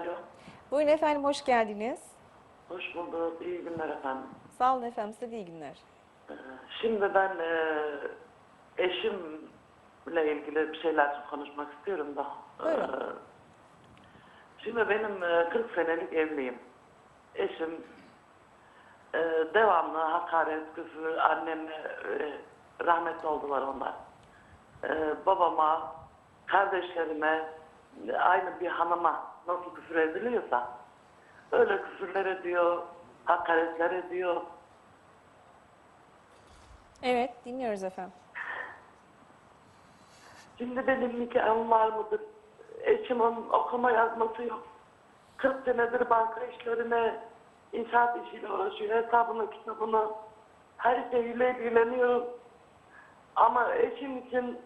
Alo. Buyurun efendim hoş geldiniz. Hoş bulduk. İyi günler efendim. Sağ olun efendim size de iyi günler. Ee, Şimdi ben e, eşimle ilgili bir şeyler konuşmak istiyorum da. Buyurun. Ee, Şimdi benim e, 40 senelik evliyim. Eşim e, devamlı hakaret, küfür, anneme e, rahmetli oldular onlar. E, babama, kardeşlerime, e, aynı bir hanıma nasıl küfür ediliyorsa öyle küfürler ediyor, hakaretler ediyor. Evet dinliyoruz efendim. Şimdi benim nikahım var mıdır? Eşimin okuma yazması yok. 40 senedir banka işlerine, inşaat işiyle uğraşıyor. Hesabını, kitabını, her şeyiyle ilgileniyorum. Ama eşim için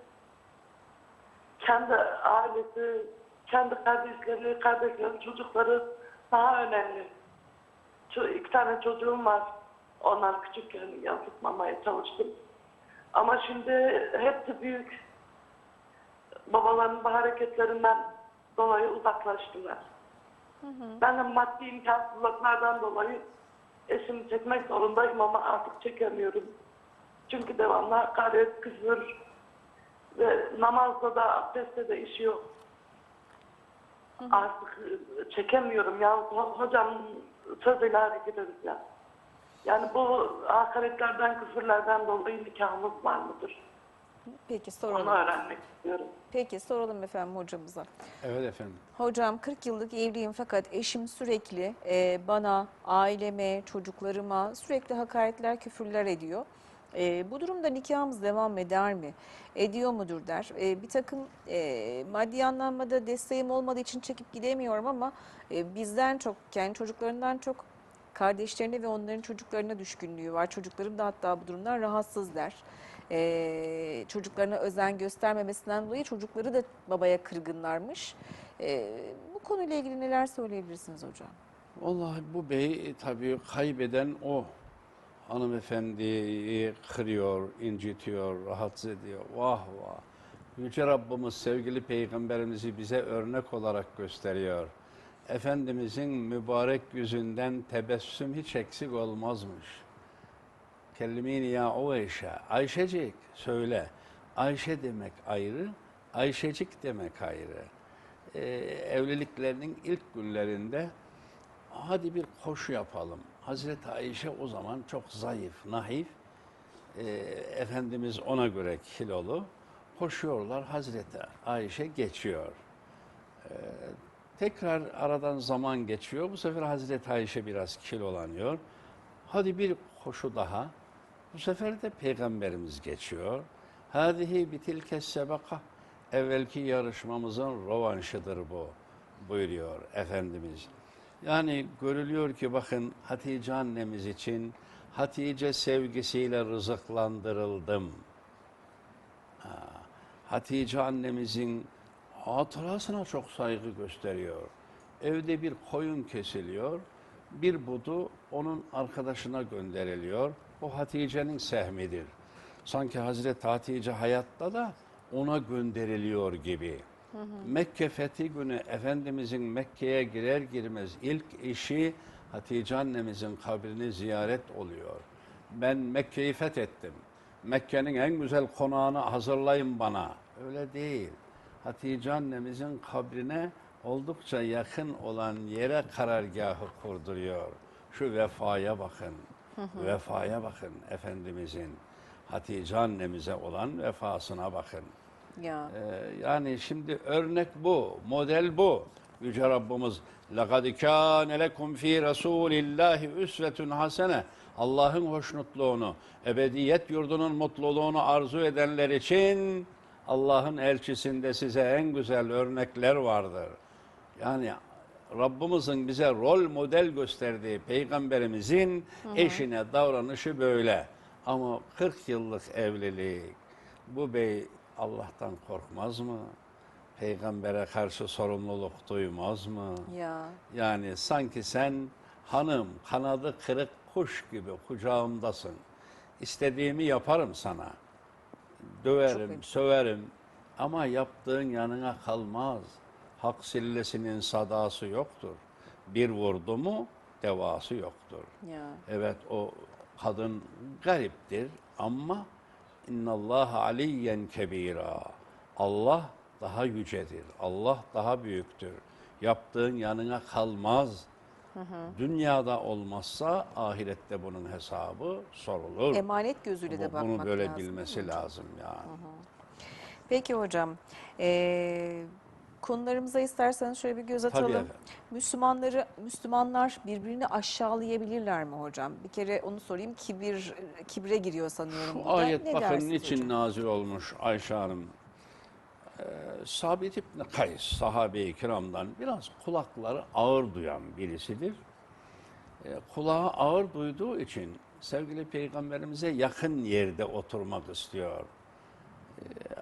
kendi ailesi, kendi kardeşleri, kardeşlerin çocukları daha önemli. Şu iki tane çocuğum var. Onlar küçükken yansıtmamaya çalıştım. Ama şimdi hepsi büyük babaların bu hareketlerinden dolayı uzaklaştılar. Ben de maddi imkansızlıklardan dolayı eşimi çekmek zorundayım ama artık çekemiyorum. Çünkü devamlı hakaret, küfür ve namazda da abdestte de işi yok. Artık e, çekemiyorum ya. Ho- Hocam sözüyle hareket edeceğim. Yani bu hakaretlerden, küfürlerden dolayı nikahımız var mıdır? Peki Onu soralım. öğrenmek istiyorum. Peki soralım efendim hocamıza. Evet efendim. Hocam 40 yıllık evliyim fakat eşim sürekli e, bana, aileme, çocuklarıma sürekli hakaretler, küfürler ediyor. E, bu durumda nikahımız devam eder mi? Ediyor mudur der. E, bir takım e, maddi anlamda desteğim olmadığı için çekip gidemiyorum ama e, bizden çok, kendi çocuklarından çok kardeşlerine ve onların çocuklarına düşkünlüğü var. Çocuklarım da hatta bu durumdan rahatsız der. Ee, çocuklarına özen göstermemesinden dolayı çocukları da babaya kırgınlarmış. Ee, bu konuyla ilgili neler söyleyebilirsiniz hocam? Vallahi bu bey e, tabii kaybeden o. Hanımefendiyi kırıyor, incitiyor, rahatsız ediyor. Vah vah. Yüce Rabbimiz sevgili peygamberimizi bize örnek olarak gösteriyor. Efendimizin mübarek yüzünden tebessüm hiç eksik olmazmış. Kellimini ya o Ayşe. Ayşecik söyle. Ayşe demek ayrı, Ayşecik demek ayrı. Ee, evliliklerinin ilk günlerinde hadi bir koşu yapalım. Hazreti Ayşe o zaman çok zayıf, nahif. Ee, Efendimiz ona göre kilolu. Koşuyorlar, Hazreti Ayşe geçiyor. Ee, tekrar aradan zaman geçiyor. Bu sefer Hazreti Ayşe biraz kilolanıyor. Hadi bir koşu daha. Bu sefer de Peygamberimiz geçiyor. Hadihi bitilke sebeka. Evvelki yarışmamızın rovanşıdır bu buyuruyor Efendimiz. Yani görülüyor ki bakın Hatice annemiz için Hatice sevgisiyle rızıklandırıldım. Ha, Hatice annemizin hatırasına çok saygı gösteriyor. Evde bir koyun kesiliyor. Bir budu onun arkadaşına gönderiliyor. O Hatice'nin sehmidir. Sanki Hazreti Hatice hayatta da ona gönderiliyor gibi. Mekke fethi günü Efendimizin Mekke'ye girer girmez ilk işi Hatice annemizin kabrini ziyaret oluyor. Ben Mekke'yi fethettim. Mekke'nin en güzel konağını hazırlayın bana. Öyle değil. Hatice annemizin kabrine oldukça yakın olan yere karargahı kurduruyor. Şu vefaya bakın. Vefaya bakın Efendimizin. Hatice annemize olan vefasına bakın. Ya Ee, yani şimdi örnek bu, model bu. Yüce Rabbimiz لَقَدْ كَانَ لَكُمْ ف۪ي رَسُولِ اللّٰهِ üsvetun hasene Allah'ın hoşnutluğunu, ebediyet yurdunun mutluluğunu arzu edenler için Allah'ın elçisinde size en güzel örnekler vardır. Yani Rabbimizin bize rol model gösterdiği peygamberimizin eşine davranışı böyle. Ama 40 yıllık evlilik, bu bey Allah'tan korkmaz mı? Peygambere karşı sorumluluk duymaz mı? ya Yani sanki sen hanım, kanadı kırık kuş gibi kucağımdasın. İstediğimi yaparım sana. Döverim, söverim ama yaptığın yanına kalmaz. Hak sillesinin sadası yoktur. Bir vurdu mu devası yoktur. Ya. Evet o kadın gariptir ama innallaha aliyyen kebira. Allah daha yücedir. Allah daha büyüktür. Yaptığın yanına kalmaz. Dünyada olmazsa ahirette bunun hesabı sorulur. Emanet gözüyle de Bu- bakmak Bunu böyle lazım, bilmesi lazım yani. Peki hocam, eee, konularımıza isterseniz şöyle bir göz Tabii atalım. efendim. Müslümanları, Müslümanlar birbirini aşağılayabilirler mi hocam? Bir kere onu sorayım. Kibir, kibre giriyor sanıyorum Şu ayet Ne bakın niçin hocam? nazil olmuş Ayşe Hanım. Ee, Sabit İbni Kays, sahabe-i kiramdan biraz kulakları ağır duyan birisidir. Ee, kulağı ağır duyduğu için sevgili peygamberimize yakın yerde oturmak istiyor.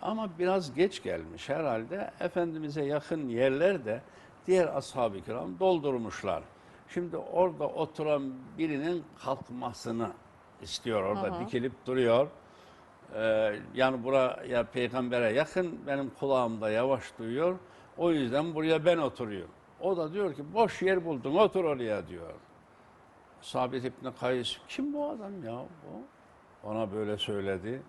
Ama biraz geç gelmiş herhalde. Efendimiz'e yakın yerlerde diğer ashab-ı kiram doldurmuşlar. Şimdi orada oturan birinin kalkmasını istiyor. Orada dikilip duruyor. Ee, yani buraya peygambere yakın benim kulağımda yavaş duyuyor. O yüzden buraya ben oturuyorum. O da diyor ki boş yer buldun otur oraya diyor. Sabit İbni Kays kim bu adam ya bu? Ona böyle söyledi.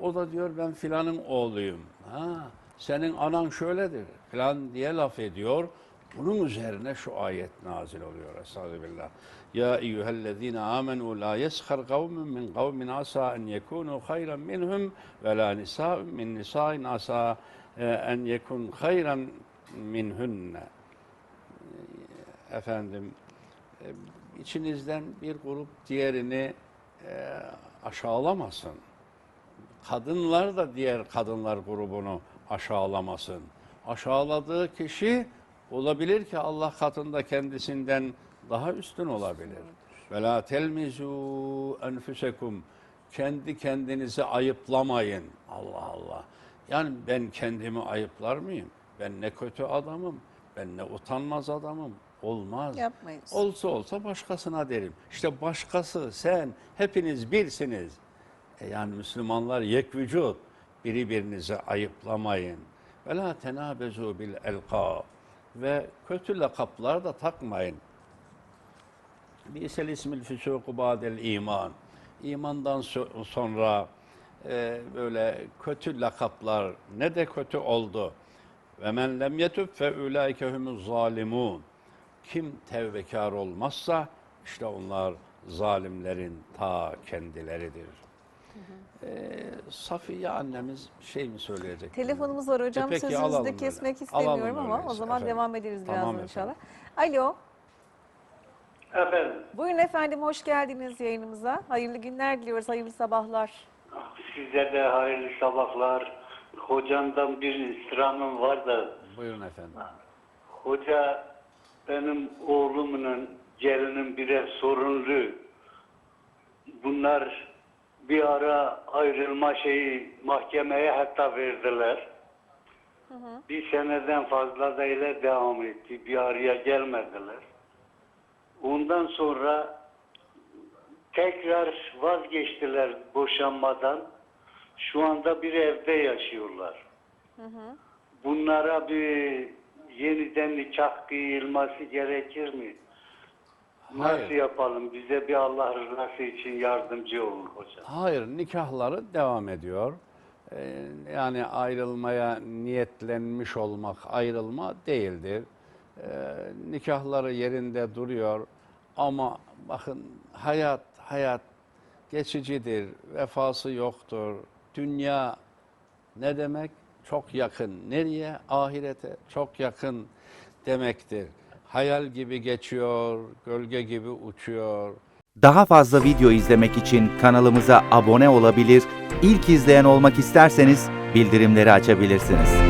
O da diyor ben filanın oğluyum. Ha, senin anan şöyledir filan diye laf ediyor. Bunun üzerine şu ayet nazil oluyor. Estağfirullah. Ya eyyühellezine amenu la yeskhar kavmin min kavmin asa en yekunu hayran minhum ve la nisa'un min nisa'in asa e, en yekun hayran minhunne. Efendim e, içinizden bir grup diğerini e, aşağılamasın kadınlar da diğer kadınlar grubunu aşağılamasın. Aşağıladığı kişi olabilir ki Allah katında kendisinden daha üstün olabilir. Ve la telmizu enfusekum. Kendi kendinizi ayıplamayın. Allah Allah. Yani ben kendimi ayıplar mıyım? Ben ne kötü adamım. Ben ne utanmaz adamım. Olmaz. Yapmayız. Olsa olsa başkasına derim. İşte başkası, sen, hepiniz birsiniz. E yani Müslümanlar yek vücut. Biri birinizi ayıplamayın. Ve la tenabezu bil elkab. Ve kötü lakaplar da takmayın. Bisel ismil füsuku ba'del iman. İmandan so- sonra e, böyle kötü lakaplar ne de kötü oldu. Ve men lem yetub fe ulaike zalimun. Kim tevbekar olmazsa işte onlar zalimlerin ta kendileridir. Ee, Safiye annemiz şey mi söyleyecek? Telefonumuz var hocam. E peki, Sözünüzü alalım de öyle. kesmek Alalım istemiyorum ama o zaman efendim. devam ederiz Tamam efendim. inşallah. Alo. Efendim, Buyurun efendim hoş geldiniz yayınımıza. Hayırlı günler diliyoruz, hayırlı sabahlar. size de hayırlı sabahlar. Hocamdan bir istirhamım var da, Buyurun efendim. hoca benim oğlumun, gelinim birer sorunlu. Bunlar bir ara ayrılma şeyi mahkemeye hatta verdiler. Bir seneden fazla da ile devam etti. Bir araya gelmediler. Ondan sonra tekrar vazgeçtiler boşanmadan. Şu anda bir evde yaşıyorlar. Bunlara bir yeniden nikah kıyılması gerekir mi? Nasıl Hayır. yapalım? Bize bir Allah rızası için yardımcı olun hocam. Hayır, nikahları devam ediyor. Ee, yani ayrılmaya niyetlenmiş olmak ayrılma değildir. Ee, nikahları yerinde duruyor ama bakın hayat hayat geçicidir, vefası yoktur. Dünya ne demek? Çok yakın. Nereye? Ahirete çok yakın demektir. Hayal gibi geçiyor, gölge gibi uçuyor. Daha fazla video izlemek için kanalımıza abone olabilir, ilk izleyen olmak isterseniz bildirimleri açabilirsiniz.